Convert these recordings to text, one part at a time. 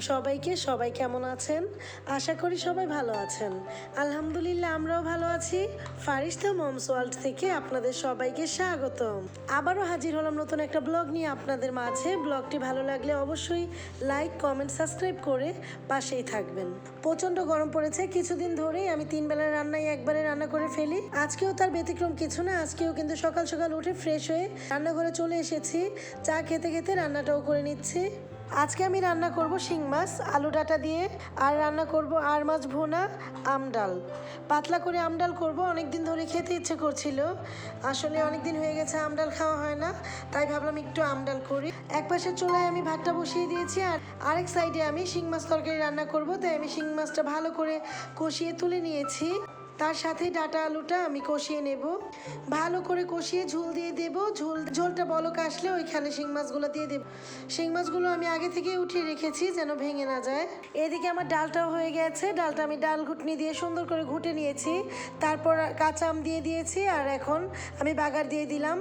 সবাইকে, সবাই কেমন আছেন? আশা করি সবাই ভালো আছেন। আলহামদুলিল্লাহ, আমরাও ভালো আছি। ফারিস্তা মমস ওয়ার্ল্ড থেকে আপনাদের সবাইকে স্বাগতম। আবারও হাজির হলাম নতুন একটা ব্লগ নিয়ে আপনাদের মাঝে। ব্লগটি ভালো লাগলে অবশ্যই লাইক, কমেন্ট, সাবস্ক্রাইব করে পাশেই থাকবেন। প্রচণ্ড গরম পড়েছে, কিছুদিন ধরেই আমি তিন বেলার রান্নায় একবারে রান্না করে ফেলি। আজকেও তার ব্যতিক্রম কিছু না, আজকেও কিন্তু সকাল সকাল উঠে ফ্রেশ হয়ে রান্নাঘরে চলে এসেছি। চা খেতে খেতে রান্নাটাও করে নিচ্ছি। আজকে আমি রান্না করব শিং মাছ, আলু ডাটা দিয়ে, আর রান্না করব আর মাছ ভুনা আমডাল পাতলা করে আমডাল করব অনেক দিন ধরে খেতে ইচ্ছে করছিল। আসলে অনেক দিন হয়ে গেছে আমডাল খাওয়া হয় না, তাই ভাবলাম একটু আমডাল করি। এক পাশে চুলায় আমি ভাতটা বসিয়ে দিয়েছি, আর আরেক সাইডে আমি শিং মাছ তরকারি রান্না করব। তাই আমি শিং মাছটা ভালো করে কষিয়ে তুলে নিয়েছি। তার সাথে ডাটা আলুটা আমি কষিয়ে নেব। ভালো করে কষিয়ে ঝোল দিয়ে দেব। ঝোল, ঝোলটা বলক আসলে ওইখানে শিং মাছগুলো দিয়ে দেব। শিং মাছগুলো আমি আগে থেকে উঠিয়ে রেখেছি যেন ভেঙে না যায়। এদিকে আমার ডালটাও হয়ে গেছে। ডালটা আমি ডাল ঘুটনি দিয়ে সুন্দর করে ঘুটে নিয়েছি। তারপর কাঁচা আম দিয়ে দিয়েছি আর এখন আমি বাগার দিয়ে দিলাম।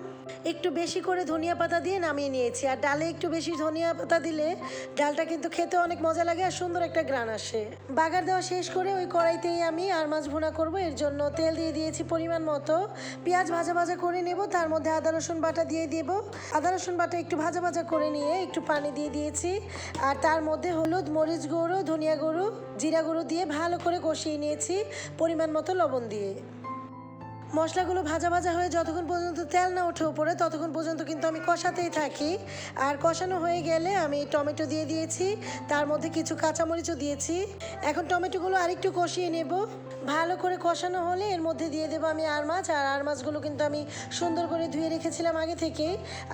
একটু বেশি করে ধনিয়া পাতা দিয়ে নামিয়ে নিয়েছি। আর ডালে একটু বেশি ধনিয়া পাতা দিলে ডালটা কিন্তু খেতে অনেক মজা লাগে আর সুন্দর একটা গ্রান আসে। বাগার দেওয়া শেষ করে ওই কড়াইতেই আমি আর মাছ ভুনা করব। এর জন্য তেল দিয়ে দিয়েছি পরিমাণ মতো। পেঁয়াজ ভাজা ভাজা করে নেব, তার মধ্যে আদা, রসুন বাটা দিয়ে দেব। আদা, রসুন বাটা একটু ভাজা ভাজা করে নিয়ে একটু পানি দিয়ে দিয়েছি। আর তার মধ্যে হলুদ, মরিচ গুঁড়ো, ধনিয়া গুঁড়ো, জিরা গুঁড়ো দিয়ে ভালো করে কষিয়ে নিয়েছি, পরিমাণ মতো লবণ দিয়ে। মশলাগুলো ভাজা ভাজা হয়ে যতক্ষণ পর্যন্ত তেল না ওঠে উপরে, ততক্ষণ পর্যন্ত কিন্তু আমি কষাতেই থাকি। আর কষানো হয়ে গেলে আমি টমেটো দিয়ে দিয়েছি, তার মধ্যে কিছু কাঁচামরিচও দিয়েছি। এখন টমেটোগুলো আরেকটু কষিয়ে নেব। ভালো করে কষানো হলে এর মধ্যে দিয়ে দেবো আমি আর মাছ, আর আর মাছগুলো কিন্তু আমি সুন্দর করে ধুয়ে রেখেছিলাম আগে থেকে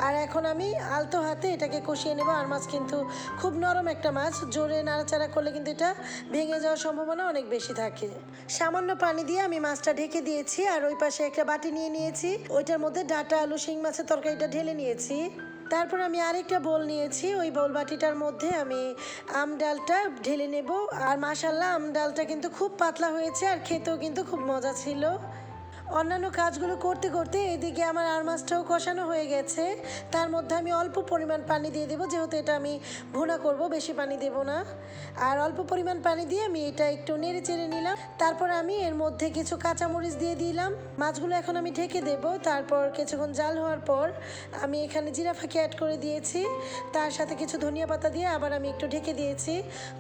আর এখন আমি আলতো হাতে এটাকে কষিয়ে নেব। আর মাছ কিন্তু খুব নরম একটা মাছ, জোরে নাড়াচাড়া করলে কিন্তু এটা ভেঙে যাওয়ার সম্ভাবনা অনেক বেশি থাকে। সামান্য পানি দিয়ে আমি মাছটা ঢেকে দিয়েছি, আর ওই পাশে একটা বাটি নিয়ে নিয়েছি। ওইটার মধ্যে ডাটা, আলু, শিং মাছের তরকারিটা ঢেলে নিয়েছি। তারপর আমি আরেকটা বোল নিয়েছি। ওই বোল বাটিটার মধ্যে আমি আম ডালটা ঢেলে নেব। আর মাসাল্লাহ আম ডালটা কিন্তু খুব পাতলা হয়েছে আর খেতেও কিন্তু খুব মজা ছিল। অন্যান্য কাজগুলো করতে করতে এদিকে আমার আর মাছটাও কষানো হয়ে গেছে। তার মধ্যে আমি অল্প পরিমাণ পানি দিয়ে দেবো, যেহেতু এটা আমি ভুনা করব, বেশি পানি দেব না। আর অল্প পরিমাণ পানি দিয়ে আমি এটা একটু নেড়ে চেড়ে নিলাম। তারপর আমি এর মধ্যে কিছু কাঁচামরিচ দিয়ে দিলাম। মাছগুলো এখন আমি ঢেকে দেব। তারপর কিছুক্ষণ জাল হওয়ার পর আমি এখানে জিরা ফাঁকি অ্যাড করে দিয়েছি। তার সাথে কিছু ধনিয়া পাতা দিয়ে আবার আমি একটু ঢেকে দিয়েছি।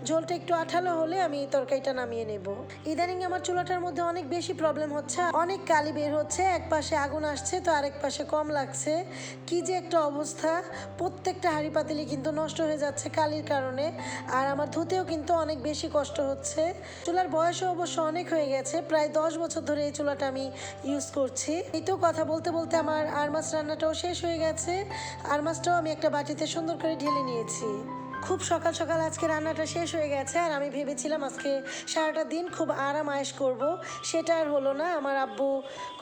ঝোলটা একটু আঠালো হলে আমি তরকারিটা নামিয়ে নেব। ইদানিং আমার চুলাটার মধ্যে অনেক বেশি প্রবলেম হচ্ছে। অনেক কালি বের হচ্ছে, এক পাশে আগুন আসছে, তো আরেক পাশে কম লাগছে। কি যে একটা অবস্থা। প্রত্যেকটা হাঁড়ি পাতিলি কিন্তু নষ্ট হয়ে যাচ্ছে কালির কারণে। আর আমার ধুতেও কিন্তু অনেক বেশি কষ্ট হচ্ছে। চুলার বয়সও অবশ্য অনেক হয়ে গেছে। প্রায় দশ বছর ধরে এই চুলাটা আমি ইউজ করছি। এই তো কথা বলতে বলতে আমার আর মাছ রান্নাটাও শেষ হয়ে গেছে। আর মাছটাও আমি একটা বাটিতে সুন্দর করে ঢেলে নিয়েছি। খুব সকাল সকাল আজকে রান্নাটা শেষ হয়ে গেছে, আর আমি ভেবেছিলাম আজকে সারাটা দিন খুব আরাম আয়েস করব। সেটা আর হলো না, আমার আব্বু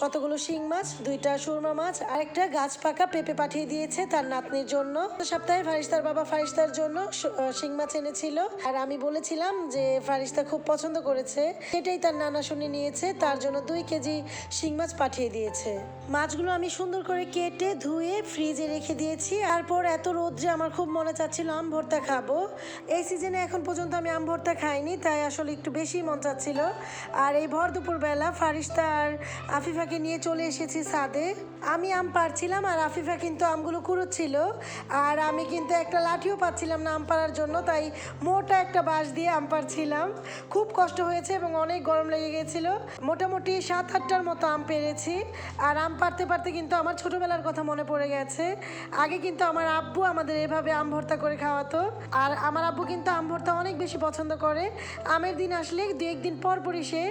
কতগুলো শিং মাছ, দুইটা সুরমা মাছ আর একটা গাছ পাকা পেঁপে পাঠিয়ে দিয়েছে তার নাতনির জন্য। সপ্তাহে ফারিস্তার বাবা ফারিস্তার জন্য শিং মাছ এনেছিল, আর আমি বলেছিলাম যে ফারিস্তা খুব পছন্দ করেছে, সেটাই তার নানা শুনে নিয়েছে, তার জন্য দুই কেজি শিং মাছ পাঠিয়ে দিয়েছে। মাছগুলো আমি সুন্দর করে কেটে ধুয়ে ফ্রিজে রেখে দিয়েছি, তারপর এত রোদ্রে আমার খুব মনে চাচ্ছিল আম ভর্তা খাব। এই সিজনে এখন পর্যন্ত আমি আম ভর্তা খাইনি, তাই আসলে একটু বেশি মন চাচ্ছিল। আর এই ভর দুপুরবেলা ফারিস্তা আর আফিফাকে নিয়ে চলে এসেছি সাদে। আমি আম পারছিলাম আর আফিফা কিন্তু আমগুলো কুড়োচ্ছিল। আর আমি কিন্তু একটা লাঠিও পাচ্ছিলাম না আম পাড়ার জন্য, তাই মোটা একটা বাঁশ দিয়ে আম পারছিলাম খুব কষ্ট হয়েছে এবং অনেক গরম লেগে গেছিল। মোটামুটি সাত, আটটার মতো আম পেরেছি। আর আম পারতে পারতে কিন্তু আমার ছোটবেলার কথা মনে পড়ে গেছে। আগে কিন্তু আমার আব্বু আমাদের এভাবে আম ভর্তা করে খাওয়াতো। আর আমার আব্বু কিন্তু আম ভর্তা অনেক বেশি পছন্দ করে। আমের দিন আসলে দু একদিন পর পরই সে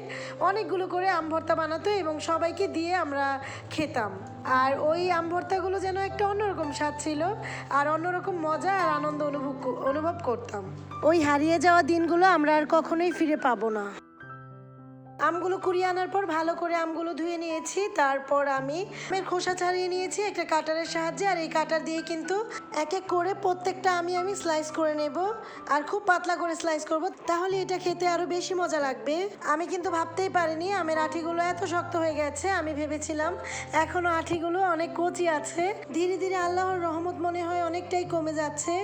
অনেকগুলো করে আম ভর্তা বানাতো এবং সবাইকে দিয়ে আমরা খেতাম। আর ওই আম ভর্তাগুলো যেন একটা অন্যরকম স্বাদ ছিল আর অন্যরকম মজা আর আনন্দ অনুভব অনুভব করতাম। ওই হারিয়ে যাওয়া দিনগুলো আমরা আর কখনোই ফিরে পাবো না। আমগুলো কুড়িয়ে আনার পর ভালো করে আমগুলো ধুয়ে নিয়েছি। তারপর আমি আমের খোসা ছাড়িয়ে নিয়েছি একটা কাটারের সাহায্যে। আর এই কাটার দিয়ে কিন্তু এক এক করে প্রত্যেকটা আমি আমি স্লাইস করে নেব। আর খুব পাতলা করে স্লাইস করব। তাহলে এটা খেতে আরও বেশি মজা লাগবে। আমি কিন্তু ভাবতেই পারিনি আমের আঠিগুলো এত শক্ত হয়ে গেছে। আমি ভেবেছিলাম এখনও আঠিগুলো অনেক কচি আছে। ধীরে ধীরে আল্লাহর রহমত মনে হয় অনেকটাই কমে যাচ্ছে।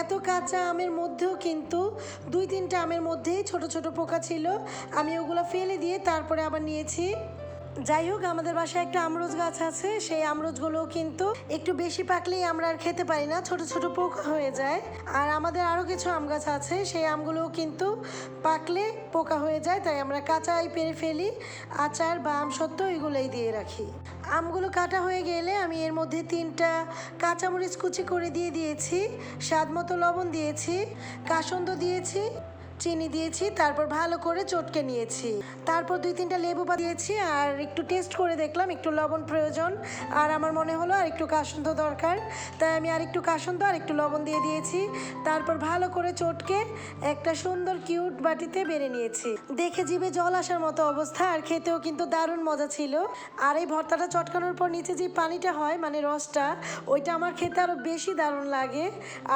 এত কাঁচা আমের মধ্যেও কিন্তু দুই তিনটা আমের মধ্যেই ছোট ছোট পোকা ছিল। আমি ওগুলো ফেলে দিয়ে তারপরে আবার নিয়েছি। যাই হোক, আমাদের বাসায় একটা আমরোজ গাছ আছে। সেই আমরোজগুলো কিন্তু একটু বেশি পাকলেই আমরা আর খেতে পারি না, ছোট ছোট পোকা হয়ে যায়। আর আমাদের আরও কিছু আম গাছ আছে, সেই আমগুলোও কিন্তু পাকলে পোকা হয়ে যায়, তাই আমরা কাঁচাই পেরে ফেলি। আচার বা আম সত্য ওইগুলোই দিয়ে রাখি। আমগুলো কাটা হয়ে গেলে আমি এর মধ্যে তিনটা কাঁচামরিচ কুচি করে দিয়ে দিয়েছি, স্বাদ মতো লবণ দিয়েছি, কাসন্দ দিয়েছি চিনি দিয়েছি, তারপর ভালো করে চটকে নিয়েছি। তারপর দুই তিনটা লেবু পা দিয়েছি আর একটু টেস্ট করে দেখলাম, একটু লবণ প্রয়োজন। আর আমার মনে হলো আর একটু কাসন্দ দরকার, তাই আমি আর একটু কাসন্দ আর একটু লবণ দিয়ে দিয়েছি। তারপর ভালো করে চটকে একটা সুন্দর কিউট বাটিতে বেড়ে নিয়েছি। দেখে জিভে জল আসার মতো অবস্থা, আর খেতেও কিন্তু দারুণ মজা ছিল। আর এই ভর্তাটা চটকানোর পর নিচে যে পানিটা হয় মানে রসটা, ওইটা আমার খেতে আরও বেশি দারুণ লাগে।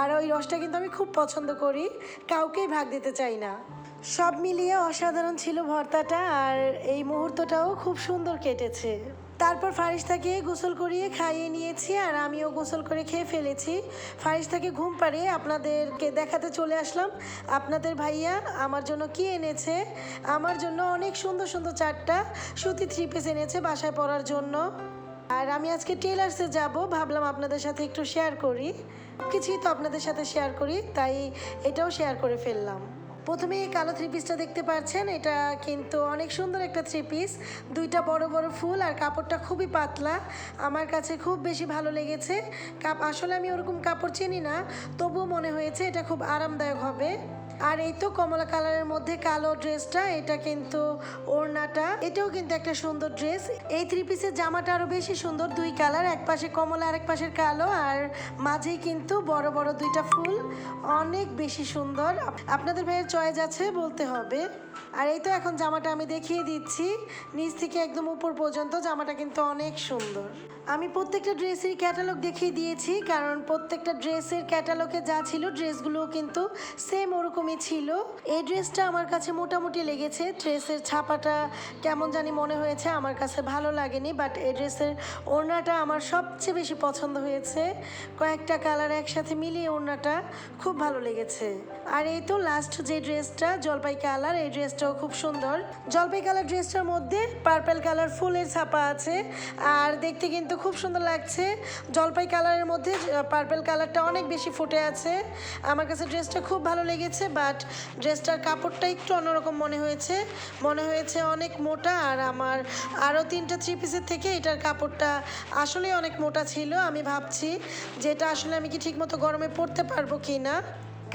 আর ওই রসটা কিন্তু আমি খুব পছন্দ করি। কাউকেই ভাগ দিতে চাই না। সব মিলিয়ে অসাধারণ ছিল ভর্তাটা আর এই মুহূর্তটাও খুব সুন্দর কেটেছে। তারপর ফারিস্তাকে গোসল করিয়ে খাইয়ে নিয়েছি আর আমিও গোসল করে খেয়ে ফেলেছি। ফারিস্তাকে ঘুম পাড়িয়ে আপনাদেরকে দেখাতে চলে আসলাম। আপনাদের ভাইয়া আমার জন্য কি এনেছে? আমার জন্য অনেক সুন্দর সুন্দর চারটা সুতি থ্রি পিস এনেছে বাসায় পরার জন্য। আর আমি আজকে টেলার্সে যাব, ভাবলাম আপনাদের সাথে একটু শেয়ার করি। কিছুই তো আপনাদের সাথে শেয়ার করি, তাই এটাও শেয়ার করে ফেললাম। প্রথমে এই কালো থ্রি পিসটা দেখতে পাচ্ছেন। এটা কিন্তু অনেক সুন্দর একটা থ্রি পিস দুইটা বড় বড় ফুল আর কাপড়টা খুবই পাতলা। আমার কাছে খুব বেশি ভালো লেগেছে। কাপ আসলে আমি ওরকম কাপড় চিনি না, তবুও মনে হয়েছে এটা খুব আরামদায়ক হবে। আর এই তো কমলা কালারের মধ্যে কালো ড্রেসটা, এটা কিন্তু ওড়নাটা। এটাও কিন্তু একটা সুন্দর ড্রেস। এই থ্রি পিসের জামাটা আরও বেশি সুন্দর, দুই কালার, এক পাশে কমলা, আরেক পাশের কালো। আর মাঝেই কিন্তু বড় বড় দুইটা ফুল, অনেক বেশি সুন্দর। আপ- আপনাদের ভাইয়ের চয়েস আছে বলতে হবে। আর এই তো এখন জামাটা আমি দেখিয়ে দিচ্ছি। নিচ থেকে একদম উপর পর্যন্ত জামাটা কিন্তু অনেক সুন্দর। আমি প্রত্যেকটা ড্রেসের ক্যাটালগ দেখিয়ে দিয়েছি, কারণ প্রত্যেকটা ড্রেসের ক্যাটালগে যা ছিল ড্রেসগুলোও কিন্তু সেম ওরকমই ছিল। এই ড্রেসটা আমার কাছে মোটামুটি লেগেছে। ড্রেসের ছাপাটা কেমন জানি মনে হয়েছে, আমার কাছে ভালো লাগেনি বাট এই ড্রেসের ওড়নাটা আমার সবচেয়ে বেশি পছন্দ হয়েছে। কয়েকটা কালার একসাথে মিলিয়ে ওড়নাটা খুব ভালো লেগেছে। আর এই তো লাস্ট যে ড্রেসটা জলপাই কালার, এই ড্রেসটাও খুব সুন্দর। জলপাই কালার ড্রেসটার মধ্যে পার্পল কালার ফুলের ছাপা আছে, আর দেখতে কিন্তু খুব সুন্দর লাগছে। জলপাই কালারের মধ্যে পার্পল কালারটা অনেক বেশি ফুটে আছে। আমার কাছে ড্রেসটা খুব ভালো লেগেছে বাট ড্রেসটার কাপড়টা একটু অন্যরকম মনে হয়েছে। মনে হয়েছে অনেক মোটা, আর আমার আরও তিনটা থ্রি পিসের থেকে এটার কাপড়টা আসলেই অনেক মোটা ছিল, আমি ভাবছি যে এটা আসলে আমি কি ঠিকমতো গরমে পরতে পারব কি না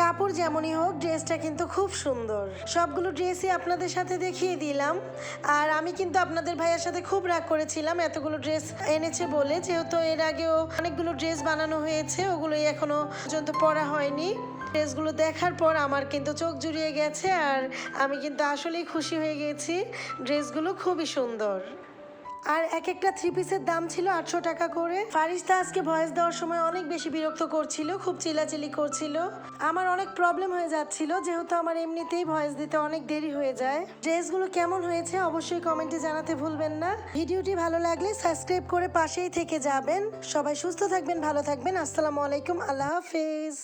কাপড় যেমনই হোক, ড্রেসটা কিন্তু খুব সুন্দর। সবগুলো ড্রেসই আপনাদের সাথে দেখিয়ে দিলাম। আর আমি কিন্তু আপনাদের ভাইয়ের সাথে খুব রাগ করেছিলাম, এতগুলো ড্রেস এনেছে বলে। যেহেতু এর আগেও অনেকগুলো ড্রেস বানানো হয়েছে, ওগুলোই এখনও পর্যন্ত পরা হয়নি। ড্রেসগুলো দেখার পর আমার কিন্তু চোখ জুড়িয়ে গেছে, আর আমি কিন্তু আসলেই খুশি হয়ে গেছি। ড্রেসগুলো খুবই সুন্দর। আর এক একটা থ্রি পিসের দাম ছিল আটশো টাকা করে। ফারিস্তা আজকে ভয়েস দেওয়ার সময় অনেক বেশি বিরক্ত করছিল, খুব চিলাচিলি করছিল। আমার অনেক প্রবলেম হয়ে যাচ্ছিল, যেহেতু আমার এমনিতেই ভয়েস দিতে অনেক দেরি হয়ে যায়। ড্রেসগুলো কেমন হয়েছে অবশ্যই কমেন্টে জানাতে ভুলবেন না। ভিডিওটি ভালো লাগলে সাবস্ক্রাইব করে পাশেই থেকে যাবেন। সবাই সুস্থ থাকবেন, ভালো থাকবেন। আসসালামু আলাইকুম, আল্লাহ হাফেজ।